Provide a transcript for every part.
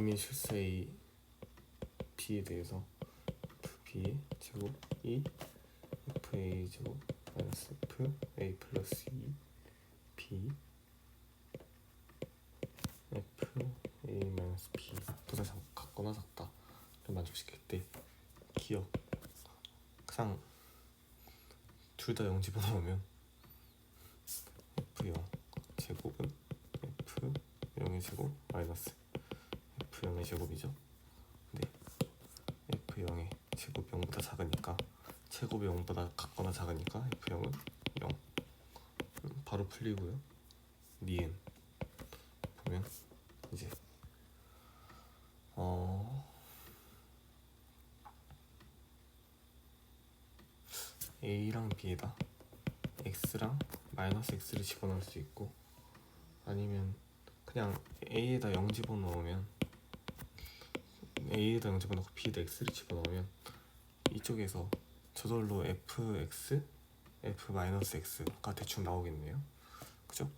B 및 실수 A B에 대해서 B 제곱 E F A 제곱 마이너스 F A 플러스 E B F A 마이너스 B 보다 작, 같거나 작다 를 만족시킬 때 기억 그냥 둘다 0 집어넣으면 F0 제곱은 F 0의 제곱 마이너스 F 0의 제곱이죠. 근데 F 0의 제곱 0보다 작으니까 제곱이 0보다 같거나 작으니까 F 0은 0. 음, 바로 풀리고요. 니은 보면 이제 어 A랑 B에다 X랑 마이너스 X를 집어넣을 수 있고 아니면 그냥 A에다 0 집어넣으면 A에다 0 집어넣고 B에다 X를 집어넣으면 이쪽에서 저절로 fx, f 마이너스 x가 대충 나오겠네요. 그죠?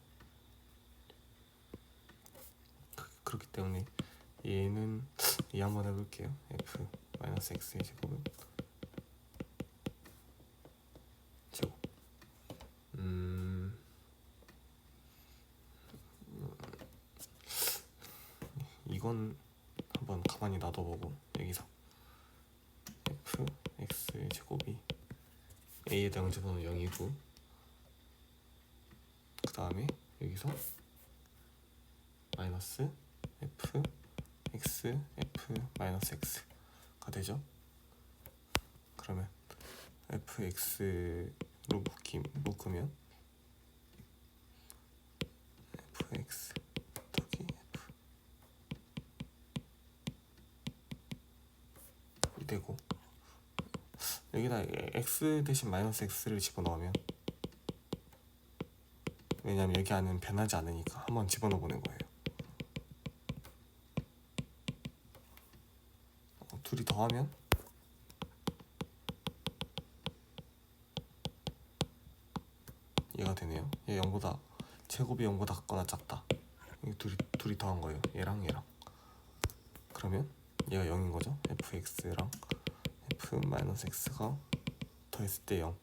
그, 그렇기 때문에 얘는 이 한번 해볼게요. f 마이너스 x의 제곱은 제곱. 음. 이건 가만히 놔둬보고 여기서. F x의 제곱이 a에 대한 제곱은 0이고 그 다음에 여기서 마이너스 f x f 마이너스 x가 되죠? 그러면 fx로 묶으면 fx 더하기 f 이 되고 여기다 x 대신 마이너스 x를 집어넣으면 왜냐면 여기 안은 변하지 않으니까 한번 집어넣어 보는 거예요. 어, 둘이 더하면 얘가 되네요. 얘 0보다 제곱이 0보다 같거나 작다. 이 둘이 둘이 더한 거예요. 얘랑 얘랑. 그러면 얘가 0인 거죠. fx랑 f 마이너스 x가 더했을 때 0.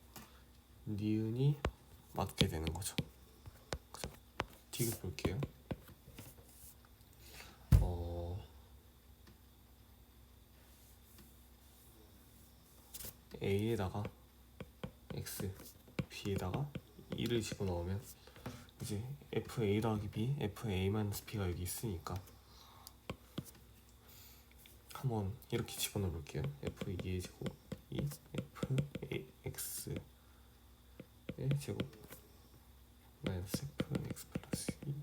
니은이 맞게 되는 거죠. 그죠? 디귿 볼게요. 어 A에다가 X, B에다가 2를 집어넣으면 이제 FA 더하기 B, FA 마이너스 B가 여기 있으니까 한번 이렇게 집어넣어 볼게요. F2 의 제곱 2 F A X 의 제곱 마이너스 F X 플러스 2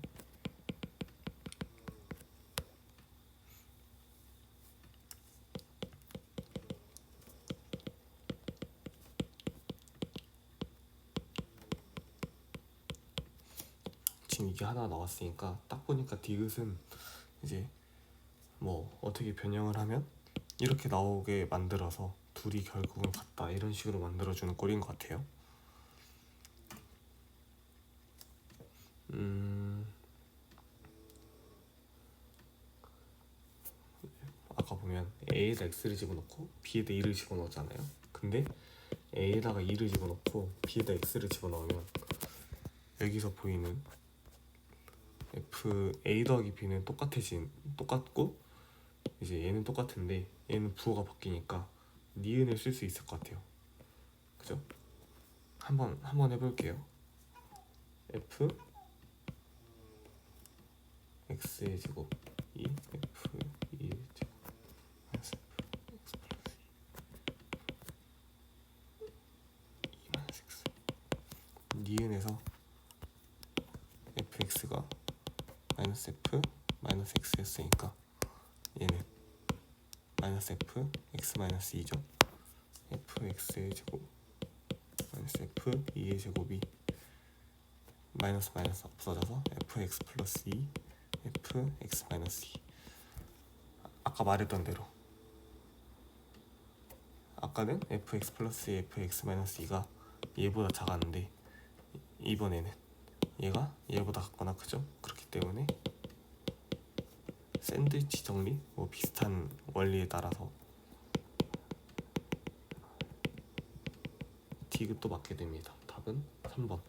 지금 이게 하나 나왔으니까 딱 보니까 디귿은 이제 뭐 어떻게 변형을 하면 이렇게 나오게 만들어서 둘이 결국은 같다 이런 식으로 만들어주는 꼴인 것 같아요. 음 아까 보면 A에다 X를 집어넣고 B에다 2를 집어넣었잖아요. 근데 A에다가 2를 집어넣고 B에다 X를 집어넣으면 여기서 보이는 F A 더하기 B는 똑같아진 똑같고 이제 얘는 똑같은데 얘는 부호가 바뀌니까 니은을 쓸 수 있을 것 같아요. 그죠? 한번 한번 해볼게요. F X의 제곱 2 F 2의 제곱 마이너스 F X 플러스 2 2 마이너스 X 니은에서 fx가 마이너스 f 마이너스 x였으니까 얘는 f x 마이너스 2죠 fx의 제곱 마이너스 f 2의 제곱이 마이너스 마이너스 없어져서 fx 플러스 2 fx 마이너스 2 아까 말했던 대로. 아까는 fx 플러스 fx 마이너스 2가 얘보다 작았는데 이번에는 얘가 얘보다 같거나 크죠? 그렇기 때문에 샌드위치 정리 뭐 비슷한 원리에 따라서 디귿도 맞게 됩니다. 답은 3번.